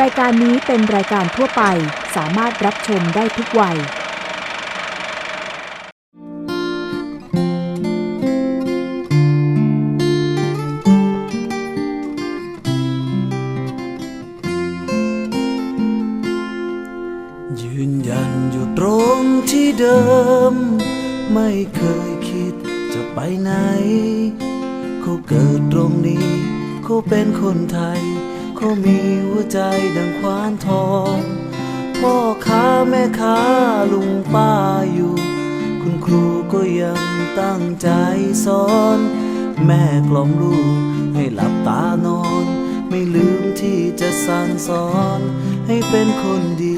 รายการนี้เป็นรายการทั่วไปสามารถรับชมได้ทุกวัย ยืนยันอยู่ตรงที่เดิม ไม่เคยคิดจะไปไหน เขาเกิดตรงนี้ เขาเป็นคนไทย เขามีหัวใจดังควานทอง พ่อค้าแม่ค้าลุงป้าอยู่ คุณครูก็ยังตั้งใจสอน แม่กล่อมลูกให้หลับตานอน ไม่ลืมที่จะสั่งสอนให้เป็นคนดี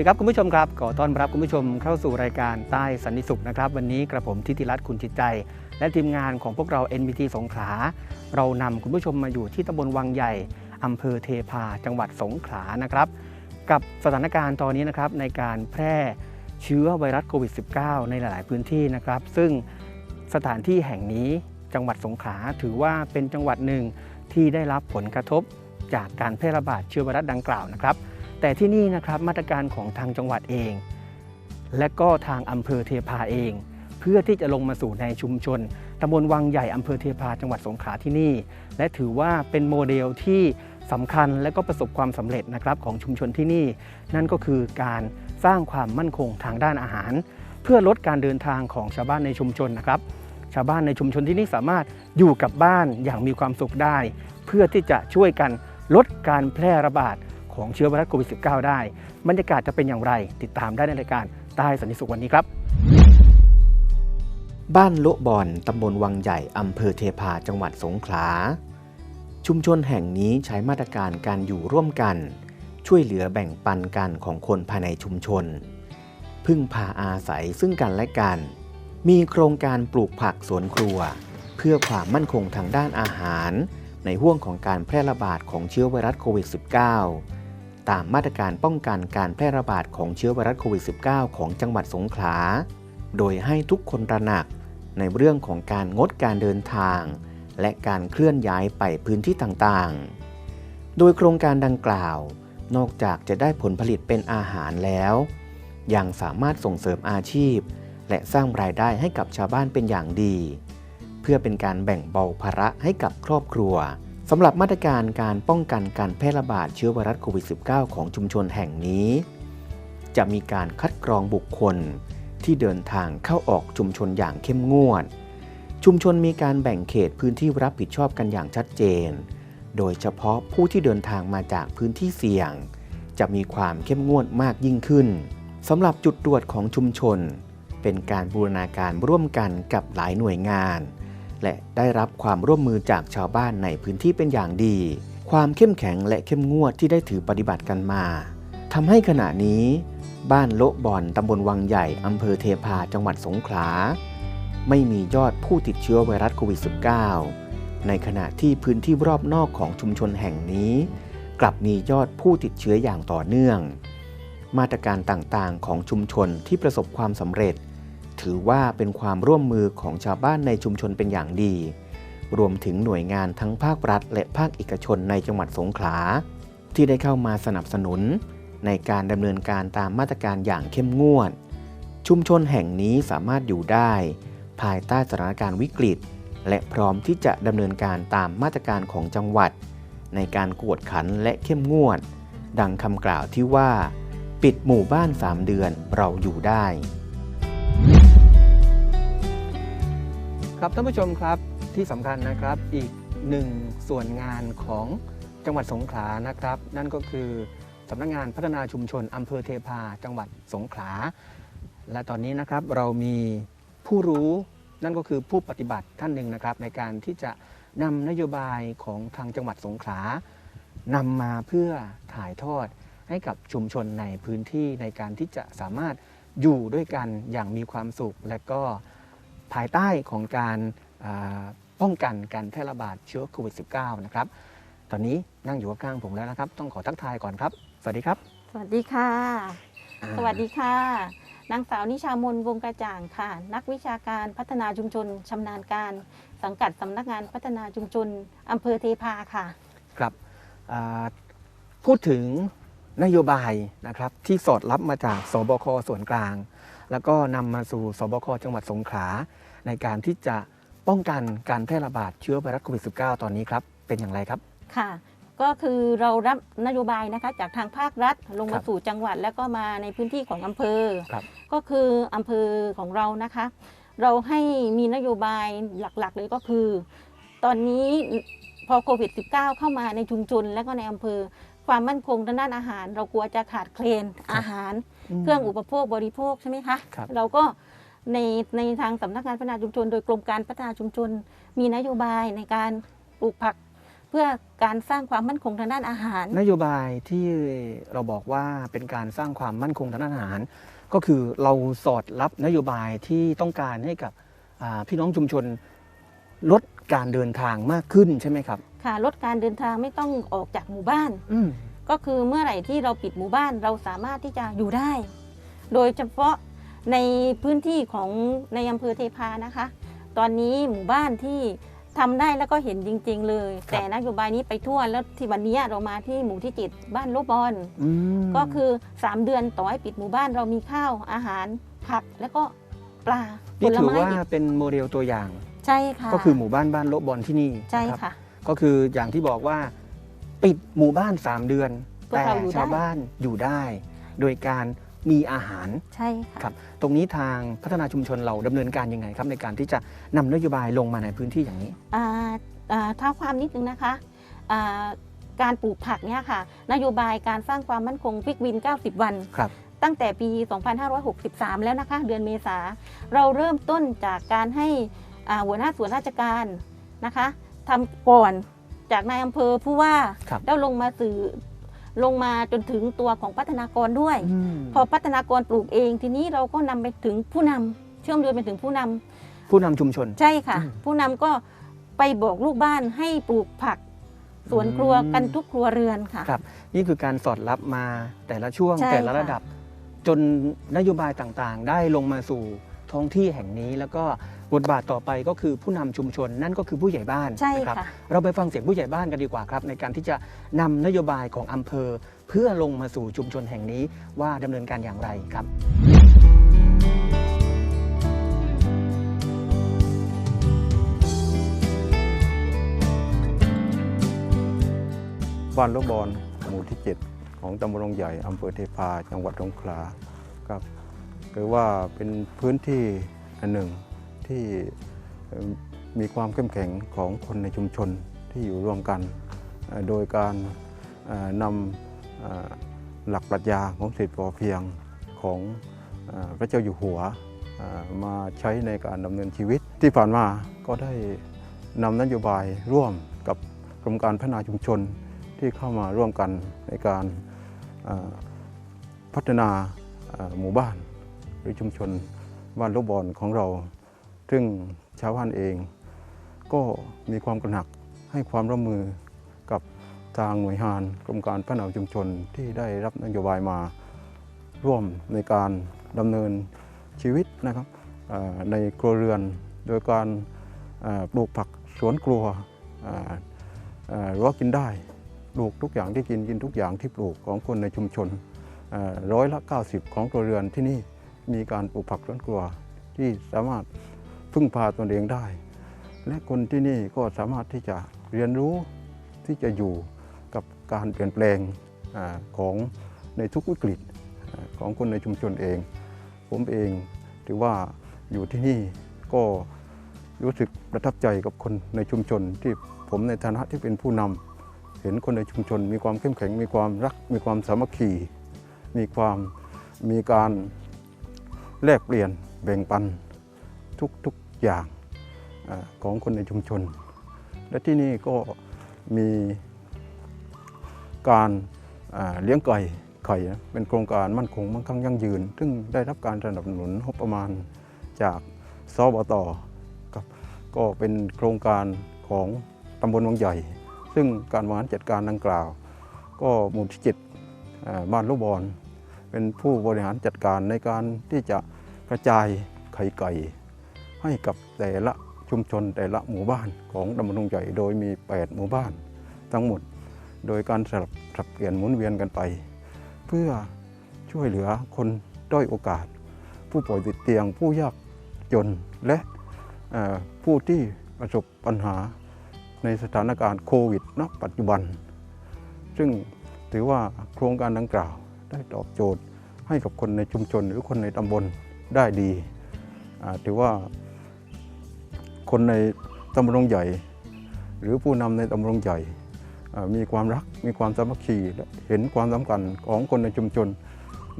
สวัสดีครับคุณผู้ชมครับขอต้อนรับคุณผู้ชมเข้าสู่รายการใต้สันติสุขนะครับ วันนี้กระผมทิติรัตน์คุณจิตใจ และทีมงานของพวกเรา NBT สงขลาเรานำคุณผู้ชมมาอยู่ที่ตำบลวังใหญ่อำเภอเทพาจังหวัดสงขลานะครับ กับสถานการณ์ตอนนี้นะครับในการแพร่เชื้อไวรัสโควิด -19 ในหลาย ๆ พื้นที่นะครับ ซึ่งสถานที่แห่งนี้จังหวัดสงขลาถือว่าเป็นจังหวัดหนึ่งที่ได้รับผลกระทบจากการแพร่ระบาดเชื้อไวรัสดังกล่าวนะครับ แต่ที่นี่นะครับมาตรการของทางจังหวัดเอง และก็ทางอำเภอเทพาเอง เพื่อที่จะลงมาสู่ในชุมชนตำบลวังใหญ่อำเภอเทพาจังหวัดสงขลาที่นี่ และถือว่าเป็นโมเดลที่สำคัญและก็ประสบความสำเร็จนะครับของชุมชนที่นี่ นั่นก็คือการสร้างความมั่นคงทางด้านอาหาร เพื่อลดการเดินทางของชาวบ้านในชุมชนนะครับ ชาวบ้านในชุมชนที่นี่สามารถอยู่กับบ้านอย่างมีความสุขได้ เพื่อที่จะช่วยกันลดการแพร่ระบาด ของเชื้อไวรัสโควิด -19 ได้ บรรยากาศจะเป็นอย่างไร ติดตามได้ในรายการใต้สันติสุขวันนี้ครับ บ้านโละบอนตำบลวังใหญ่อำเภอเทพาจังหวัดสงขลา ชุมชนแห่งนี้ใช้มาตรการการอยู่ร่วมกัน ช่วยเหลือแบ่งปันกันของคนภายในชุมชน พึ่งพาอาศัยซึ่งกันและกัน มีโครงการปลูกผักสวนครัว เพื่อความมั่นคงทางด้านอาหารในห่วงของการแพร่ระบาดของเชื้อไวรัสโควิด -19 ตามมาตรการป้องกันการแพร่ระบาดของเชื้อไวรัสโควิด -19 ของจังหวัดสงขลา โดยให้ทุกคนระหนักในเรื่องของการงดการเดินทาง และการเคลื่อนย้ายไปพื้นที่ต่างๆ โดยโครงการดังกล่าว นอกจากจะได้ผลผลิตเป็นอาหารแล้ว ยังสามารถส่งเสริมอาชีพ และสร้างรายได้ให้กับชาวบ้านเป็นอย่างดี เพื่อเป็นการแบ่งเบาภาระให้กับครอบครัว สำหรับมาตรการการป้องกันการแพร่ระบาดเชื้อไวรัสโควิด -19 ของชุมชนแห่งนี้ จะมีการคัดกรองบุคคลที่เดินทางเข้าออกชุมชนอย่างเข้มงวด ชุมชนมีการแบ่งเขตพื้นที่รับผิดชอบกันอย่างชัดเจน โดยเฉพาะผู้ที่เดินทางมาจากพื้นที่เสี่ยง จะมีความเข้มงวดมากยิ่งขึ้นสำหรับจุดตรวจของชุมชน เป็นการบูรณาการร่วมกันกับหลายหน่วยงาน และได้รับความร่วมมือจากชาวบ้านในพื้นที่เป็นอย่างดี ความเข้มแข็งและเข้มงวดที่ได้ถือปฏิบัติกันมาทำให้ขณะนี้ บ้านโละบอนตำบลวังใหญ่อำเภอเทพาจังหวัดสงขลา ไม่มียอดผู้ติดเชื้อไวรัสโควิด -19 ในขณะที่พื้นที่รอบนอกของชุมชนแห่งนี้ กลับมียอดผู้ติดเชื้ออย่างต่อเนื่อง มาตรการต่างๆของชุมชนที่ประสบความสำเร็จ ถือว่าเป็นความร่วมมือของชาวบ้านในชุมชนเป็นอย่างดี รวมถึงหน่วยงานทั้งภาครัฐ และภาคเอกชนในจังหวัดสงขลา ที่ได้เข้ามาสนับสนุน ในการดำเนินการตามมาตรการอย่างเข้มงวด ชุมชนแห่งนี้สามารถอยู่ได้ ภายใต้สถานการณ์วิกฤต และพร้อมที่จะดำเนินการตามมาตรการของจังหวัด ในการกวดขันและเข้มงวด ดังคำกล่าวที่ว่า ปิดหมู่บ้าน 3 เดือนเราอยู่ได้ ครับท่านผู้ชมครับที่สำคัญนะครับอีกหนึ่งส่วนงานของจังหวัดสงขลานะครับ นั่นก็คือสำนักงานพัฒนาชุมชนอำเภอเทพาจังหวัดสงขลาและตอนนี้นะครับเรามีผู้รู้นั่นก็คือผู้ปฏิบัติท่านหนึ่งนะครับ ในการที่จะนำนโยบายของทางจังหวัดสงขลานำมาเพื่อถ่ายทอดให้กับชุมชนในพื้นที่ในการที่จะสามารถอยู่ด้วยกันอย่างมีความสุข และก็ ภายใต้ของการอ่าป้องกันการแพร่ระบาดเชื้อโควิด -19 นะครับ ตอนนี้นั่งอยู่ข้างๆผมแล้วนะครับ ต้องขอทักทายก่อนครับ สวัสดีครับ สวัสดีค่ะอ่าสวัสดีค่ะ นางสาวนิชามนวงกระจ่างค่ะ นักวิชาการพัฒนาชุมชนชำนาญการ สังกัดสำนักงานพัฒนาชุมชนอำเภอเทพาค่ะ ครับอ่าพูดถึงนโยบายนะครับที่สอดรับมาจากสบคส่วนกลาง แล้วก็นำมาสู่สบคจังหวัดสงขลา ในการที่จะป้องกันการแพร่ระบาดเชื้อไวรัสโควิด -19 ตอนนี้ครับ เป็นอย่างไรครับ ค่ะ ก็คือเรารับนโยบายนะคะจากทางภาครัฐลงครัมาบสู่จังหวัด แล้วก็มาในพื้นที่ของอำเภอครับก็คืออำเภอของเรานะคะ เราให้มีนโยบายหลักๆ เลยก็คือ ตอนนี้พอโควิด -19 เข้ามาในชุมชนและก็ในอำเภอ ความมั่นคงทางด้านอาหาร เรากลัวจะขาดแคลนอาหาร เครื่องอุปโภคบริโภคใช่ไหมคะครับเราก็ ในในทางสำนักงานพัฒนาชุมชน โดยกรมการพัฒนาชุมชน มีนโยบายในการปลูกผัก เพื่อการสร้างความมั่นคงทางด้านอาหาร นโยบายที่เราบอกว่าเป็นการสร้างความมั่นคงทางด้านอาหาร ก็คือเราสอดรับนโยบายที่ต้องการให้กับอ่าพี่น้องชุมชนลดการเดินทางมากขึ้นใช่ไหมครับ ค่ะลดการเดินทางไม่ต้องออกจากหมู่บ้านอืมก็คือเมื่อไหร่ที่เราปิดหมู่บ้านเราสามารถที่จะอยู่ได้ โดยเฉพาะ ในพื้นที่ของในอำเภอเทพานะคะ ตอนนี้หมู่บ้านที่ทำได้แล้วก็เห็นจริง ๆ เลย แต่นโยบายนี้ไปทั่วแล้วที่วันนี้เรามาที่หมู่ที่จิตบ้านโลบบอลอืมก็คือ 3 เดือนต่อให้ปิดหมู่บ้านเรามีข้าวอาหารผักแล้วก็ปลาผนี่ลถือไม้ว่าอีกเป็นโมเดลตัวอย่าง ใช่ค่ะก็คือหมู่บ้านบ้านโลบบอลที่นี่ใช่นรับค่ะ ก็คืออย่างที่บอกว่า ปิดหมู่บ้าน 3 เดือน พวกแต่เราอยู่ได้ ชาวบ้านอยู่ได้ โดยการ มีอาหารใช่ค่ะครับตรงนี้ทางพัฒนาชุมชนเราดำเนินการยังไงครับ ในการที่จะนำนโยบายลงมาในพื้นที่อย่างนี้อ่าอ่าเท้าความนิดนึงนะคะอ่าการปลูกผักเนี่ยค่ะ นโยบายการสร้างความมั่นคงฟิกวิน 90 วันครับตั้งแต่ปี 2563 แล้วนะคะ เดือนเมษา เราเริ่มต้นจากการให้อ่าหัวหน้าส่วนราชการนะคะทำก่อนจากนายอำเภอผู้ว่าครับแล้วลงมาสื่อ ลงมาจนถึงตัวของพัฒนากรด้วยมพอพัฒนากรปลูกเองทีนี้เราก็นำไปถึงผู้นำเชื่อมโยงไปถึงผู้นำผู้นำชุมชน ใช่ค่ะอืมผู้นำก็ไปบอกลูกบ้านให้ปลูกผักสวนครัวอืมกันทุกครัวเรือนค่ะครับ นี่คือการสอดรับมาแต่ละช่วงใช่แต่ละค่ะระดับ จนนโยบายต่างๆ ได้ลงมาสู่ท้องที่แห่งนี้แล้วก็ บทบาทต่อไปก็คือผู้นำชุมชนนั่นก็คือผู้ใหญ่บ้านใช่นะครับค่ะ เราไปฟังเสียงผู้ใหญ่บ้านกันดีกว่าครับ ในการที่จะนำนโยบายของอำเภอ เพื่อลงมาสู่ชุมชนแห่งนี้ว่าดำเนินการอย่างไรครับบ้านลูกบอลหมู่ที่ 7 ของตำบลลงใหญ่อำเภอเทพาจังหวัดสงขลาครับคือว่าเป็นพื้นที่อันหนึ่ง ที่มีความเข้มแข็งของคนในชุมชนที่อยู่ร่วมกัน โดยการนำหลักปรัชญาของเศรษฐพอเพียงของพระเจ้าอยู่หัวมาใช้ในการดำเนินชีวิต ที่ผ่านมาก็ได้นำนโยบายร่วมกับกรมการพัฒนาชุมชนที่เข้ามาร่วมกันในการพัฒนาหมู่บ้านหรือชุมชนบ้านลูกบอลของเรา ซึ่งชาวบ้านเองก็มีความกระหนักให้ความร่วมมือกับทางหน่วยงานกรมการพัฒนาชุมชนที่ได้รับนโยบายมาร่วมในการดำเนินชีวิตนะครับในครัวเรือนโดยการปลูกผักสวนครัวเอ่อเอ่อรั้วกินได้ปลูกทุกอย่างที่กินกินทุกอย่างที่ปลูกของคนในชุมชนร้อยละ 90 ของครัวเรือนที่นี่มีการปลูกผักสวนครัวที่สามารถ พึ่งพาตนเองได้ และคนที่นี่ก็สามารถที่จะเรียนรู้ที่จะอยู่กับการเปลี่ยนแปลงอของในทุกวิกฤตอของคนในชุมชนเอง ผมเองถือว่าอยู่ที่นี่ก็รู้สึกประทับใจกับคนในชุมชน ที่ผมในฐานะที่เป็นผู้นำเห็นคนในชุมชน มีความเข้มแข็ง มีความรัก มีความสามัคคี มีความมีการแลกเปลี่ยนแบ่งปัน ทุกๆอย่างอของคนในชุมชน และที่นี่ก็มีการเลี้ยงไก่ไข่นะเป็นโครงการมั่นคงมั่งคั่งยั่งยืน ซึ่งได้รับการสนับสนุนงบประมาณจากสบตครับก็เป็นโครงการของตำบลวังใหญ่ ซึ่งการบริหารจัดการดังกล่าว ก็หมู่ที่เจ็ดบ้านลูกบอลเป็นผู้บริหารจัดการในการที่จะกระจายไข่ไก่ ให้กับแต่ละชุมชนแต่ละหมู่บ้านของตำบลดงใหญ่โดยมี 8 หมู่บ้าน ทั้งหมดโดยการสลับสับเปลี่ยนหมุนเวียนกันไป เพื่อช่วยเหลือคนด้อยโอกาส ผู้ป่วยติดเตียงผู้ยากจนและผู้ที่ประสบปัญหาในสถานการณ์โควิดณปัจจุบัน ซึ่งถือว่าโครงการดังกล่าวได้ตอบโจทย์ให้กับคนในชุมชนหรือคนในตำบลได้ดี ถือว่า คนในตำบลงใหญ่ หรือผู้นำในตำบลงใหญ่ มีความรักมีความสามัคคีและเห็นความสำคัญของคนในชุมชน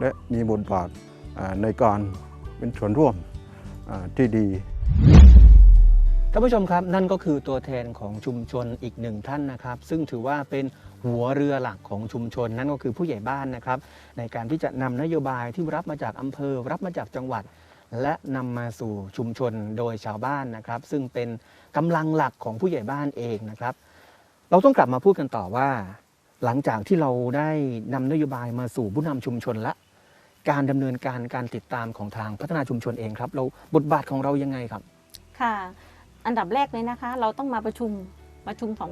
และมีบทบาทในการเป็นส่วนร่วมที่ดีท่านผู้ชมครับนั่นก็คือตัวแทนของชุมชนอีกหนึ่งท่านนะครับ ซึ่งถือว่าเป็นหัวเรือหลักของชุมชนนั่นก็คือผู้ใหญ่บ้านนะครับ ในการที่จะนำนโยบายที่รับมาจากอำเภอ รับมาจากจังหวัด และนำมาสู่ชุมชนโดยชาวบ้านนะครับ ซึ่งเป็นกำลังหลักของผู้ใหญ่บ้านเองนะครับ เราต้องกลับมาพูดกันต่อว่า หลังจากที่เราได้นำนโยบายมาสู่ผู้นำชุมชนและ การดำเนินการการติดตามของทางพัฒนาชุมชนเองครับเราบทบาทของเรายังไงครับ ค่ะ อันดับแรกเลยนะคะ เราต้องมาประชุมประชุมของ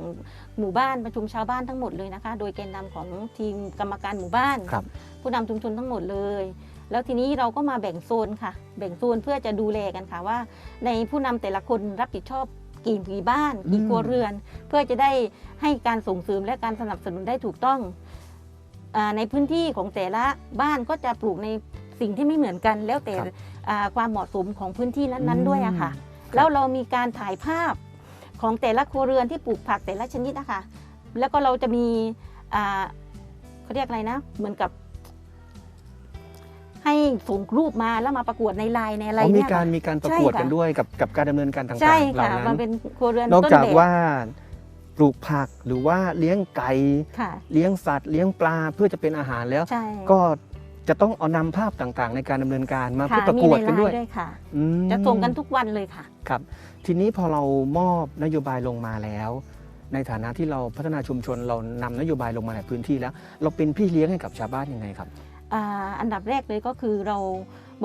หมู่บ้านประชุมชาวบ้านทั้งหมดเลยนะคะ โดยแกนนำของทีมกรรมการหมู่บ้านครับผู้นำชุมชนทั้งหมดเลย แล้วทีนี้เราก็มาแบ่งโซนค่ะ แบ่งโซนเพื่อจะดูแลกันค่ะว่า ในผู้นำแต่ละคนรับผิดชอบกี่กี่บ้านกี่อืมครัวเรือน เพื่อจะได้ให้การส่งเสริมและการสนับสนุนได้ถูกต้องอาในพื้นที่ของแต่ละบ้านก็จะปลูกในสิ่งที่ไม่เหมือนกัน แล้วแต่อ่าความเหมาะสมของพื้นที่นั้นๆด้วยอะค่ะ แล้วเรามีการถ่ายภาพของแต่ละครัวเรือนที่ปลูกผักแต่ละชนิดนะคะ แล้วก็เราจะมีอ่าเขาเรียกอะไรนะ เหมือนกับ ให้ส่งรูปมาแล้วมาประกวดในไลน์ในอะไรอ๋อมีเนี่ยการค่ะมีการประใช่กวดค่ะกันด้วยกับกับการดำเนินการต่างใช่ๆเหล่าค่ะนั้มันนเป็นครัวเรือนนอกต้นจากแบบว่าปลูกผักหรือว่าเลี้ยงไก่ค่ะเลี้ยงสัตว์ เลี้ยงปลาเพื่อจะเป็นอาหารแล้วใช่ก็จะต้องเอานำภาพต่างๆ ในการดำเนินการมาค่ะเพื่อประกวดมีกันในไลด้วยน์ด้วยค่ะอืมจะส่งกันทุกวันเลยค่ะครับ ทีนี้พอเรามอบนโยบายลงมาแล้ว ในฐานะที่เราพัฒนาชุมชนเรานำนโยบายลงมาในพื้นที่แล้ว เราเป็นพี่เลี้ยงให้กับชาวบ้านยังไงครับ อ่าอันดับแรกเลยก็คือเรา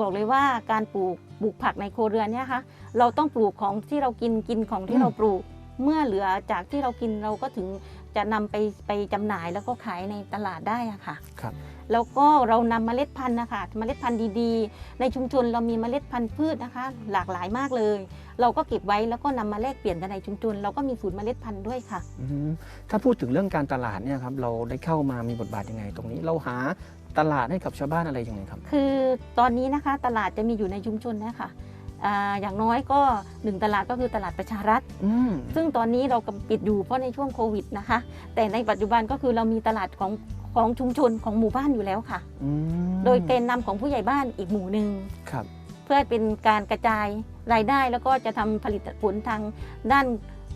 บอกเลยว่าการปลูกปลูกผักในครัวเรือนเนี่ยค่ะเราต้องปลูกของที่เรากินกินของที่อืมเราปลูกเมื่อเหลือจากที่เรากินเราก็ถึงจะนำไปไปจำหน่ายแล้วก็ขายในตลาดได้อะค่ะครับแล้วก็เรานำเมล็ดพันธุ์นะคะเมล็ดพันธุ์ดีๆ ในชุมชนเรามีเมล็ดพันธุ์พืชนะคะ หลากหลายมากเลย เราก็เก็บไว้แล้วก็นำมาแลกเปลี่ยนกันในชุมชน เราก็มีศูนย์เมล็ดพันธุ์ด้วยค่ะอืมถ้าพูดถึงเรื่องการตลาดเนี่ยครับเราได้เข้ามามีบทบาทยังไงตรงนี้ เราหา ตลาดให้กับชาวบ้านอะไรยังไงครับ คือตอนนี้นะคะตลาดจะมีอยู่ในชุมชนนะคะอ่าอย่างน้อยก็หนึ่งตลาดก็คือตลาดประชารัฐอืมซึ่งตอนนี้เรากำลังปิดอยู่เพราะในช่วงโควิดนะคะ แต่ในปัจจุบันก็คือเรามีตลาดของของชุมชนของหมู่บ้านอยู่แล้วค่ะอืมโดยเกณฑ์นำของผู้ใหญ่บ้านอีกหมู่หนึ่งครับเพื่อเป็นการกระจายรายได้แล้วก็จะทำผลิตผลทางด้าน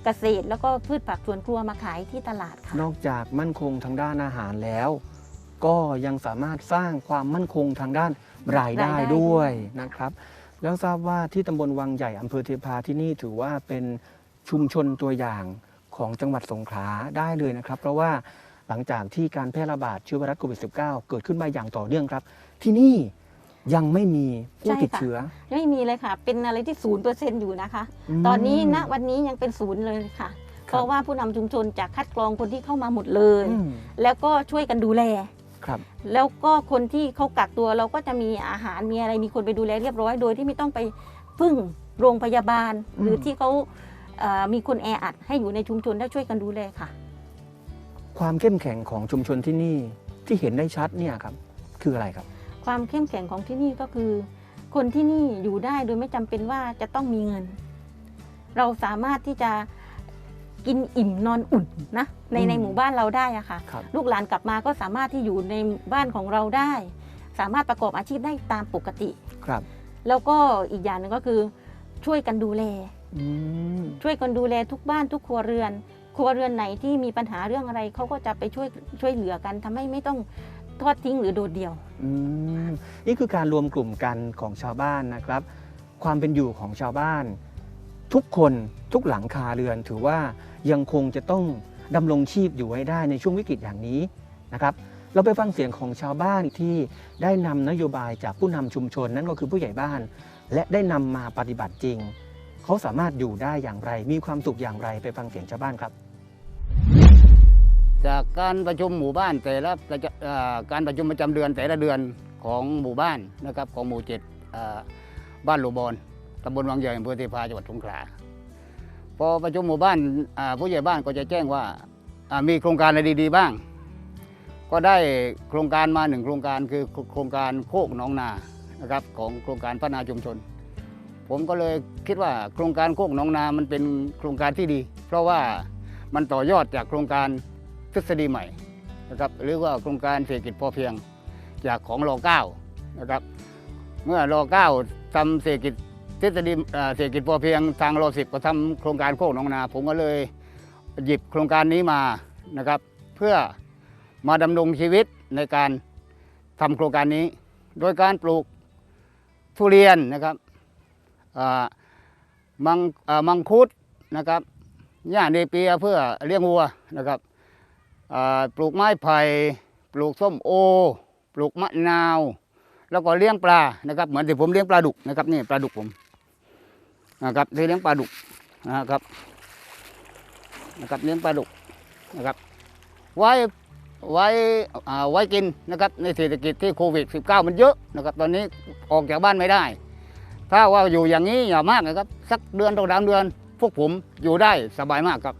เกษตร แล้วก็พืชผักสวนครัวมาขายที่ตลาดค่ะ นอกจากมั่นคงทางด้านอาหารแล้ว ก็ยังสามารถสร้างความมั่นคงทางด้านรายได้รายได้ ด้วยนะครับ แล้วทราบว่าที่ตำบลวังใหญ่อำเภอเทพาที่นี่ถือว่าเป็นชุมชนตัวอย่างของจังหวัดสงขลาได้เลยนะครับ เพราะว่าหลังจากที่การแพร่ระบาดเชื้อไวรัสโควิด -19 เกิดขึ้นมาอย่างต่อเนื่องครับ ที่นี่ยังไม่มีผู้ใช่ติดค่ะเชื้อไม่มีเลยค่ะ เป็นอะไรที่ศูนย์เปอร์เซ็นต์อยู่นะคะ ม ตอนนี้ณวันนี้ยังเป็นศูนย์เลยค่ะ ครับ เพราะว่าผู้นำชุมชนจะคัดกรองคนที่เข้ามาหมดเลย อืม แล้วก็ช่วยกันดูแล ครับแล้วก็คนที่เขากักตัวเราก็จะมีอาหารมีอะไรมีคนไปดูแลเรียบร้อย โดยที่ไม่ต้องไปพึ่งโรงพยาบาลอืมหรือที่เขาเอ่อมีคนแออัดให้อยู่ในชุมชนและช่วยกันดูแลค่ะ ความเข้มแข็งของชุมชนที่นี่ที่เห็นได้ชัดเนี่ยครับคืออะไรครับ ความเข้มแข็งของที่นี่ก็คือ คนที่นี่อยู่ได้โดยไม่จำเป็นว่าจะต้องมีเงิน เราสามารถที่จะ กินอิ่มนอนอุ่นนะในอืมในหมู่บ้านเราได้อะค่ะครับ ลูกหลานกลับมาก็สามารถที่อยู่ในบ้านของเราได้ สามารถประกอบอาชีพได้ตามปกติ ครับแล้วก็อีกอย่างหนึ่งก็คือช่วยกันดูแล อืมช่วยกันดูแลทุกบ้านทุกครัวเรือน ครัวเรือนไหนที่มีปัญหาเรื่องอะไรเขาก็จะไปช่วยช่วยเหลือกันทำให้ไม่ต้องทอดทิ้งหรือโดดเดี่ยว อืมนี่คือการรวมกลุ่มกันของชาวบ้านนะครับ ความเป็นอยู่ของชาวบ้าน ทุกคนทุกหลังคาเรือนถือว่า ยังคงจะต้องดำรงชีพอยู่ไว้ได้ในช่วงวิกฤตอย่างนี้นะครับเราไปฟังเสียงของชาวบ้านที่ได้นำนโยบายจากผู้นำชุมชนนั่นก็คือผู้ใหญ่บ้าน และได้นำมาปฏิบัติจริง เขาสามารถอยู่ได้อย่างไร มีความสุขอย่างไรไปฟังเสียงชาวบ้านครับ จากการประชุมหมู่บ้านแต่ละการประชุมประจำเดือนแต่ละเดือนของหมู่บ้านนะครับของหมู่เจ็ดบ้านหลูบอนตำบลวังใหญ่อำเภอเทพาจังหวัดสงขลา พอประชุมหมู่บ้านผู้ใหญ่บ้านก็จะแจ้งว่ามีโครงการอะไรดี ๆ บ้าง ก็ได้โครงการมาหนึ่งโครงการคือโครงการโคกหนองนานะครับของโครงการพัฒนาชุมชน ผมก็เลยคิดว่าโครงการโคกหนองนามันเป็นโครงการที่ดี เพราะว่ามันต่อยอดจากโครงการทฤษฎีใหม่นะครับหรือว่าโครงการเศรษฐกิจพอเพียงจากของรอเก้านะครับเมื่อรอเก้าทำเศรษฐกิจ ทฤษฎีเอ่อเศรษฐกิจพอเพียงทางรสิบก็ทำโครงการโคกหนองนา ผมก็เลยหยิบโครงการนี้มานะครับ เพื่อมาดำรงชีวิตในการทำโครงการนี้ โดยการปลูกทุเรียนนะครับมังมังคุดนะครับหญ้าเนเปียเพื่อเลี้ยงวัวนะครับปลูกไม้ไผ่ปลูกส้มโอ ปลูกมะนาว แล้วก็เลี้ยงปลานะครับ เหมือนที่ผมเลี้ยงปลาดุกนะครับนี่ปลาดุกผม นะครับที่เลี้ยงปลาดุกนะครับนะครับเลี้ยงปลาดุกนะครับ ไว้ไว้อ่าไว้กินนะครับในเศรษฐกิจที่โควิด -19 มันเยอะนะครับ ตอนนี้ออกจากบ้านไม่ได้ ถ้าว่าอยู่อย่างนี้อย่ามากนะครับ สักเดือนต่อสามเดือน พวกผมอยู่ได้สบายมากครับ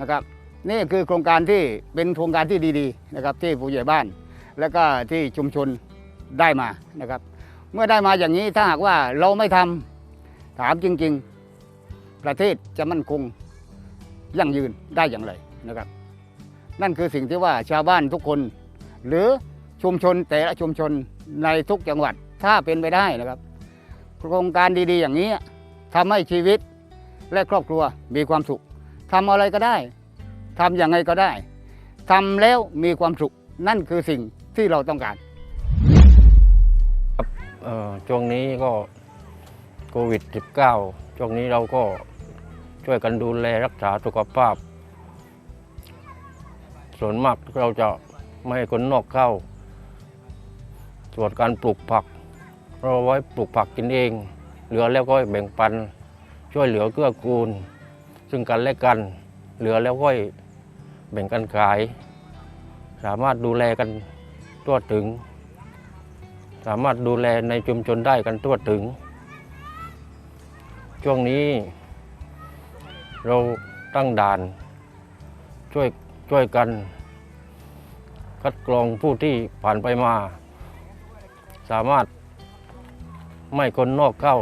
นะครับ นี่คือโครงการที่เป็นโครงการที่ดีๆนะครับ ที่ผู้ใหญ่บ้าน แล้วก็ที่ชุมชนได้มานะครับ เมื่อได้มาอย่างนี้ถ้าหากว่าเราไม่ทำ ถามจริง ๆ ประเทศจะมั่นคงยั่งยืนได้อย่างไรนะครับ นั่นคือสิ่งที่ว่าชาวบ้านทุกคน หรือชุมชนแต่ละชุมชนในทุกจังหวัดถ้าเป็นไปได้นะครับโครงการดีๆ อย่างนี้ทำให้ชีวิตและครอบครัวมีความสุขทำอะไรก็ได้ทำยังไงก็ได้ทำแล้วมีความสุขนั่นคือสิ่งที่เราต้องการช่วงนี้ก็ โควิด -19 ช่วงนี้เราก็ช่วยกันดูแลรักษาสุขภาพ ส่วนมากเราจะไม่ให้คนนอกเข้า ส่วนการปลูกผัก เราไว้ปลูกผักกินเอง เหลือแล้วก็แบ่งปัน ช่วยเหลือเกื้อกูล ซึ่งกันและกัน เหลือแล้วก็แบ่งกันขาย สามารถดูแลกันทั่วถึง สามารถดูแลในชุมชนได้กันทั่วถึง ช่วงนี้ เราตั้งด่าน ช่วยช่วยกัน คัดกรองผู้ที่ผ่านไปมา สามารถไม่คนนอกเข้า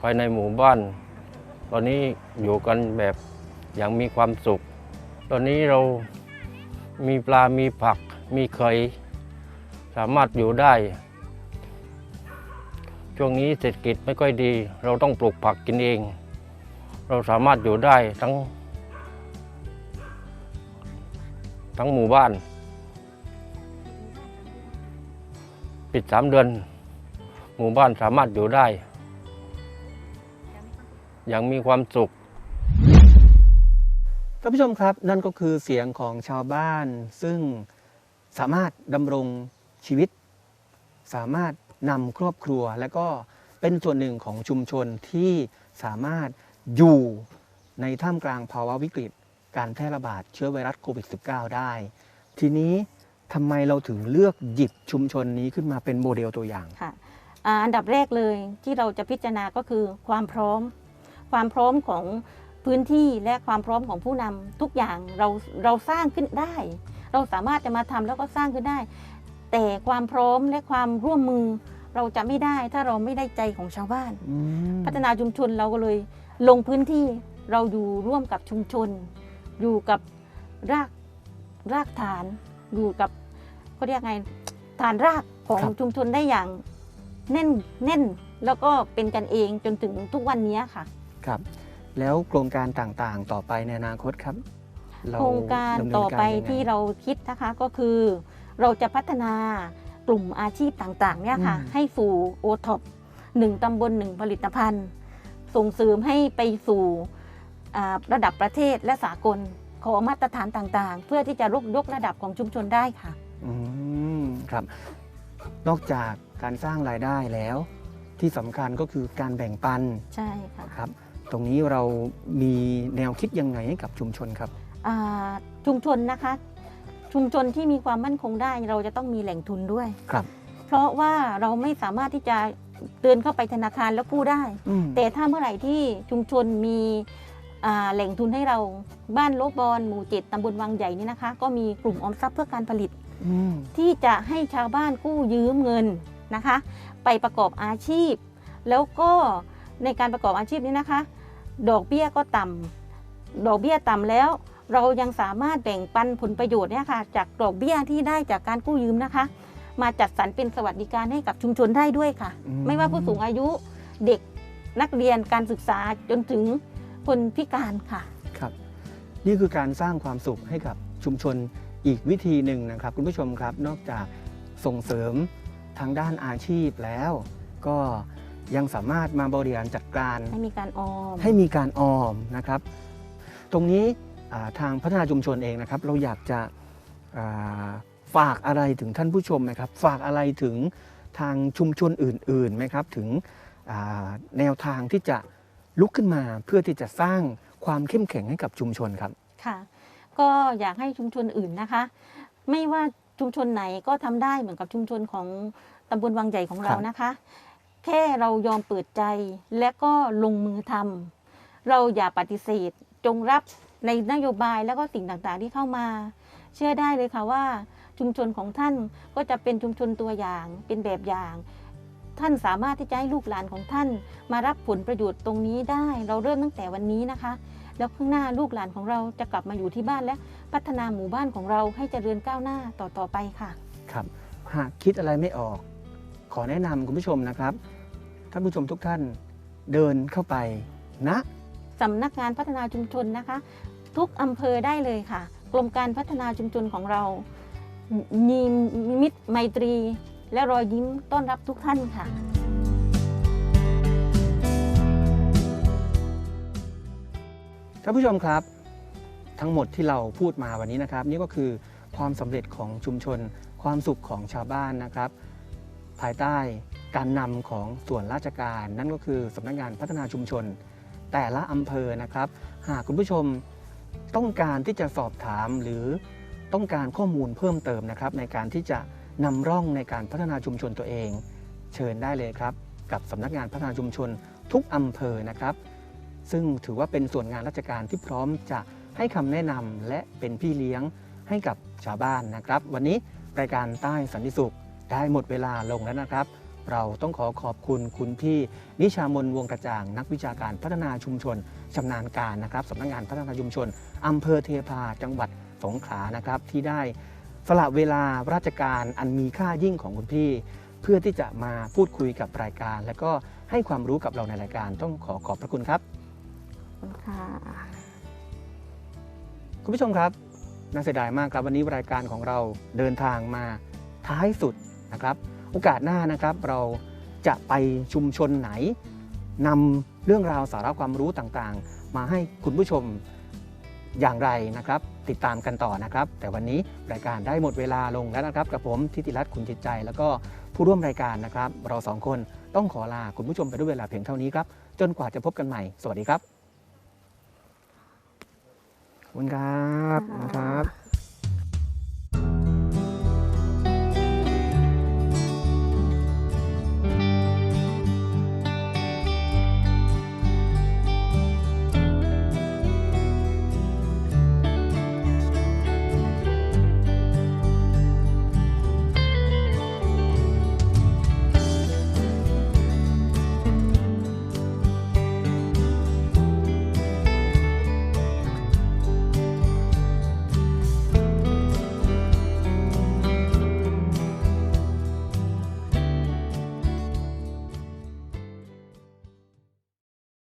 ภายในหมู่บ้าน ตอนนี้อยู่กันแบบอย่างมีความสุข ตอนนี้เรามีปลา มีผัก มีไข่สามารถอยู่ได้ ช่วงนี้เศรษฐกิจไม่ค่อยดี เราต้องปลูกผักกินเอง เราสามารถอยู่ได้ทั้ง ทั้งหมู่บ้าน ปิดสามเดือน หมู่บ้านสามารถอยู่ได้ อย่างมีความสุขท่านผู้ชมครับนั่นก็คือเสียงของชาวบ้านซึ่งสามารถดำรงชีวิต สามารถ นำครอบครัว และก็เป็นส่วนหนึ่งของชุมชนที่สามารถอยู่ในท่ามกลางภาวะวิกฤต การแพร่ระบาดเชื้อไวรัสโควิด -19 ได้ ทีนี้ทำไมเราถึงเลือกหยิบชุมชนนี้ขึ้นมาเป็นโมเดลตัวอย่างค่ะอันดับแรกเลยที่เราจะพิจารณาก็คือความพร้อม ความพร้อมของพื้นที่และความพร้อมของผู้นำทุกอย่างเราเราสร้างขึ้นได้ เราสามารถจะมาทำแล้วก็สร้างขึ้นได้ แต่ความพร้อมและความร่วมมือ เราจะไม่ได้ถ้าเราไม่ได้ใจของชาวบ้านพัฒนาชุมชนเราก็เลยลงพื้นที่เราอยู่ร่วมกับชุมชน อยู่กับรากรากฐาน อยู่กับเขาเรียกไงฐานรากของครับ ชุมชนได้อย่างแน่นแน่นแล้วก็เป็นกันเองจนถึงทุกวันนี้ค่ะ ครับ แล้วโครงการต่างๆ ต่อไปในอนาคตครับเโครงการดำเนินต่อไปยังงที่เราคิดนะคะก็คือ เราจะพัฒนา กลุ่มอาชีพต่างๆเนี่ยค่ะอืมให้สู่โอท็อปหนึ่งตำบลหนึ่งผลิตภัณฑ์ ส่งเสริมให้ไปสู่อ่าระดับประเทศและสากลขอมาตรฐานต่างๆ เพื่อที่จะยกยกระดับของชุมชนได้ค่ะอืมครับ นอกจากการสร้างรายได้แล้ว ที่สำคัญก็คือการแบ่งปันใช่ค่ะครับ ตรงนี้เรามีแนวคิดยังไงให้กับชุมชนครับอ่าชุมชนนะคะ ชุมชนที่มีความมั่นคงได้เราจะต้องมีแหล่งทุนด้วยครับ เพราะว่าเราไม่สามารถที่จะเดินเข้าไปธนาคารแล้วกู้ได้ อืม แต่ถ้าเมื่อไหร่ที่ชุมชนมีอ่าแหล่งทุนให้เราบ้านโลบบอนหมู่เจ็ดตำบลวังใหญ่นี่นะคะ ก็มีกลุ่มออมทรัพย์เพื่อการผลิต อืม ที่จะให้ชาวบ้านกู้ยืมเงินนะคะ ไปประกอบอาชีพ แล้วก็ในการประกอบอาชีพนี้นะคะ ดอกเบี้ยก็ต่ำดอกเบี้ยต่ำแล้ว เรายังสามารถแบ่งปันผลประโยชน์เนี่ยค่ะจากดอกเบี้ยที่ได้จากการกู้ยืมนะคะ มาจัดสรรเป็นสวัสดิการให้กับชุมชนได้ด้วยค่ะอืมไม่ว่าผู้สูงอายุเด็กนักเรียนการศึกษาจนถึงคนพิการค่ะครับนี่คือการสร้างความสุขให้กับชุมชนอีกวิธีหนึ่งนะครับ คุณผู้ชมครับนอกจากส่งเสริมทางด้านอาชีพแล้ว ก็ยังสามารถมาบริหารจัดการ ให้มีการออมให้มีการออมนะครับ ตรงนี้อ่า ทางพัฒนาชุมชนเองนะครับ เราอยากจะอ่าฝากอะไรถึงท่านผู้ชมไหมครับ ฝากอะไรถึงทางชุมชนอื่นๆไหมครับ ถึงอ่าแนวทางที่จะลุกขึ้นมาเพื่อที่จะสร้างความเข้มแข็งให้กับชุมชนครับค่ะ ก็อยากให้ชุมชนอื่นนะคะ ไม่ว่าชุมชนไหนก็ทำได้เหมือนกับชุมชนของตำบลวังใหญ่ของเรานะคะ แค่เรายอมเปิดใจและก็ลงมือทำเราอย่าปฏิเสธจงรับ ในนโยบายแล้วก็สิ่งต่างๆที่เข้ามา เชื่อได้เลยค่ะว่าชุมชนของท่านก็จะเป็นชุมชนตัวอย่างเป็นแบบอย่าง ท่านสามารถที่จะให้ลูกหลานของท่าน มารับผลประโยชน์ตรงนี้ได้ เราเริ่มตั้งแต่วันนี้นะคะ แล้วข้างหน้าลูกหลานของเราจะกลับมาอยู่ที่บ้านและพัฒนาหมู่บ้านของเราให้เจริญก้าวหน้าต่อๆไปค่ะ ครับ หากคิดอะไรไม่ออก ขอแนะนำคุณผู้ชมนะครับท่านผู้ชมทุกท่านเดินเข้าไปณสำนักงานพัฒนาชุมชนนะคะ ทุกอำเภอได้เลยค่ะ กรมการพัฒนาชุมชนของเรามีมิตรไมตรี และรอยยิ้มต้อนรับทุกท่านค่ะ ท่านผู้ชมครับ ทั้งหมดที่เราพูดมาวันนี้นะครับ นี่ก็คือความสำเร็จของชุมชน ความสุขของชาวบ้านนะครับ ภายใต้การนำของส่วนราชการ นั่นก็คือสำนักงานพัฒนาชุมชน แต่ละอำเภอนะครับ หากคุณผู้ชม ต้องการที่จะสอบถามหรือต้องการข้อมูลเพิ่มเติมนะครับ ในการที่จะนำร่องในการพัฒนาชุมชนตัวเอง เชิญได้เลยครับ กับสำนักงานพัฒนาชุมชนทุกอำเภอนะครับ ซึ่งถือว่าเป็นส่วนงานราชการที่พร้อมจะให้คำแนะนำและเป็นพี่เลี้ยงให้กับชาวบ้านนะครับ วันนี้รายการใต้สันติสุขได้หมดเวลาลงแล้วนะครับ เราต้องขอขอบคุณคุณพี่นิชามนวงกระจ่าง นักวิชาการพัฒนาชุมชนชำนาญการนะครับสำนักงานพัฒนาชุมชนอำเภอเทพาจังหวัดสงขลานะครับที่ได้สละเวลาราชการอันมีค่ายิ่งของคุณพี่ เพื่อที่จะมาพูดคุยกับรายการ และก็ให้ความรู้กับเราในรายการ ต้องขอขอบพระคุณครับขอบคุณค่ะคุณผู้ชมครับน่าเสียดายมากครับวันนี้รายการของเราเดินทางมาท้ายสุดนะครับ โอกาสหน้านะครับเราจะไปชุมชนไหนนำเรื่องราวสาระความรู้ต่างๆ มาให้คุณผู้ชมอย่างไรนะครับ ติดตามกันต่อนะครับ แต่วันนี้รายการได้หมดเวลาลงแล้วนะครับ กับผมทิติรัตน์คุณจิตใจ แล้วก็ผู้ร่วมรายการนะครับ เราสองคนต้องขอลาคุณผู้ชมไปด้วยเวลาเพียงเท่านี้ครับ จนกว่าจะพบกันใหม่ สวัสดีครับขอบคุณครับขอบคุณครับ